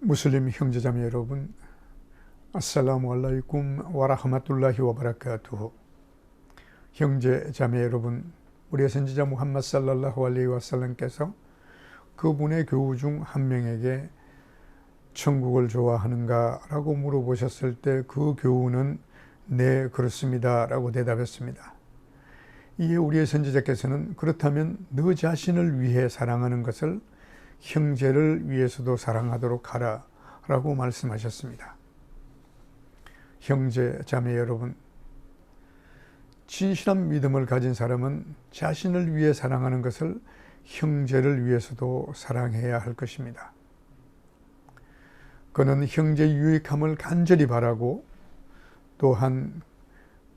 무슬림 형제자매 여러분, 아살라무 알라이쿰 와라하마툴라히 와바라카투후. 형제자매 여러분, 우리의 선지자 무함마드 살랄라후 알레이 와살람께서 그분의 교우 중 한 명에게 천국을 좋아하는가 라고 물어보셨을 때 그 교우는 네 그렇습니다 라고 대답했습니다. 이에 우리의 선지자께서는 그렇다면 너 자신을 위해 사랑하는 것을 형제를 위해서도 사랑하도록 하라 라고 말씀하셨습니다. 형제, 자매 여러분, 진실한 믿음을 가진 사람은 자신을 위해 사랑하는 것을 형제를 위해서도 사랑해야 할 것입니다. 그는 형제의 유익함을 간절히 바라고 또한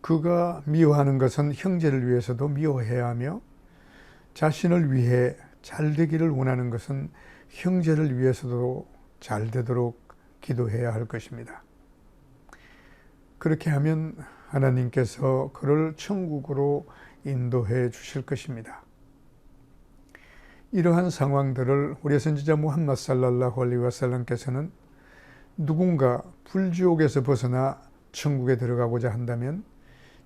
그가 미워하는 것은 형제를 위해서도 미워해야 하며 자신을 위해 잘 되기를 원하는 것은 형제를 위해서도 잘 되도록 기도해야 할 것입니다. 그렇게 하면 하나님께서 그를 천국으로 인도해 주실 것입니다. 이러한 상황들을 우리 선지자 무함마드 살랄라hu 알리 와살람께서는 누군가 불지옥에서 벗어나 천국에 들어가고자 한다면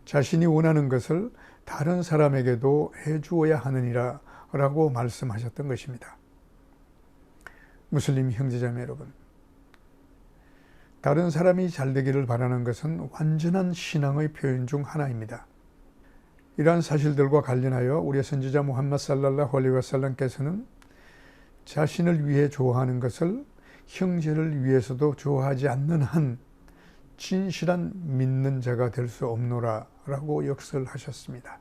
자신이 원하는 것을 다른 사람에게도 해주어야 하느니라 라고 말씀하셨던 것입니다. 무슬림 형제자매 여러분, 다른 사람이 잘 되기를 바라는 것은 완전한 신앙의 표현 중 하나입니다. 이러한 사실들과 관련하여 우리 선지자 무함마드 살랄라hu 알리 와살람께서는 자신을 위해 좋아하는 것을 형제를 위해서도 좋아하지 않는 한 진실한 믿는 자가 될 수 없노라 라고 역설하셨습니다.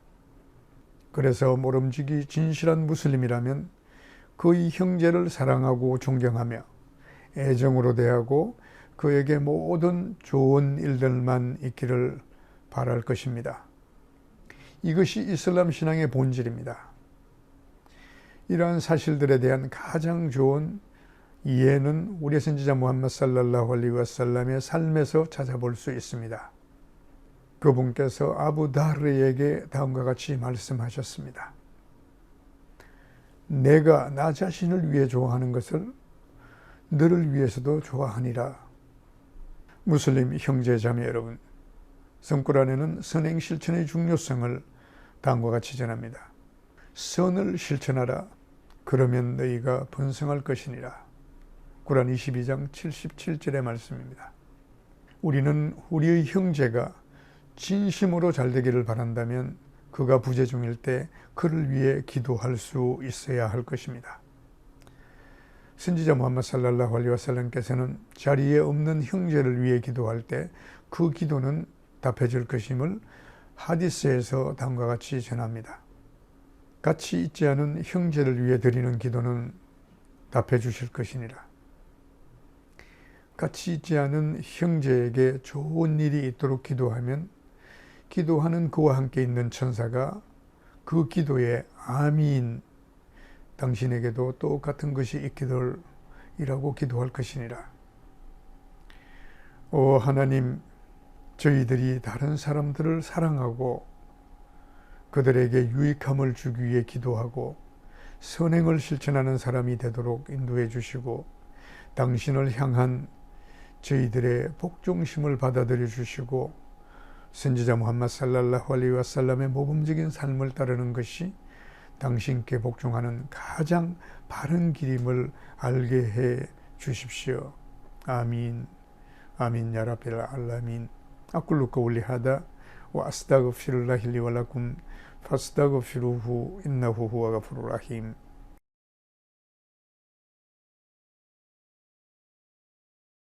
그래서 모름지기 진실한 무슬림이라면 그의 형제를 사랑하고 존경하며 애정으로 대하고 그에게 모든 좋은 일들만 있기를 바랄 것입니다. 이것이 이슬람 신앙의 본질입니다. 이러한 사실들에 대한 가장 좋은 이해는 우리 선지자 무함마드 살랄라hu 알리 와살람의 삶에서 찾아볼 수 있습니다. 그분께서 아부다르에게 다음과 같이 말씀하셨습니다. 내가 나 자신을 위해 좋아하는 것을 너를 위해서도 좋아하니라. 무슬림 형제 자매 여러분, 성꾸란에는 선행 실천의 중요성을 다음과 같이 전합니다. 선을 실천하라. 그러면 너희가 번성할 것이니라. 구란 22장 77절의 말씀입니다. 우리는 우리의 형제가 진심으로 잘 되기를 바란다면 그가 부재 중일 때 그를 위해 기도할 수 있어야 할 것입니다. 선지자 무함마드 살랄라hu 알리 와살람께서는 자리에 없는 형제를 위해 기도할 때 그 기도는 답해질 것임을 하디스에서 다음과 같이 전합니다. 같이 있지 않은 형제를 위해 드리는 기도는 답해 주실 것이니라. 같이 있지 않은 형제에게 좋은 일이 있도록 기도하면 기도하는 그와 함께 있는 천사가 그 기도에 아민 당신에게도 똑같은 것이 있기를 이라고 기도할 것이니라. 오 하나님 저희들이 다른 사람들을 사랑하고 그들에게 유익함을 주기 위해 기도하고 선행을 실천하는 사람이 되도록 인도해 주시고 당신을 향한 저희들의 복종심을 받아들여 주시고 선지자 무함마드 살랄라후 알리 와살람의 모범적인 삶을 따르는 것이 당신께 복종하는 가장 바른 길임을 알게 해 주십시오. 아민. 아민 야라벨 알라민. 아꿀루 거울리 하다 와스다그 피를라힐리 왈라쿰 파스다그 피루후 인나후 후와가 프로라힘.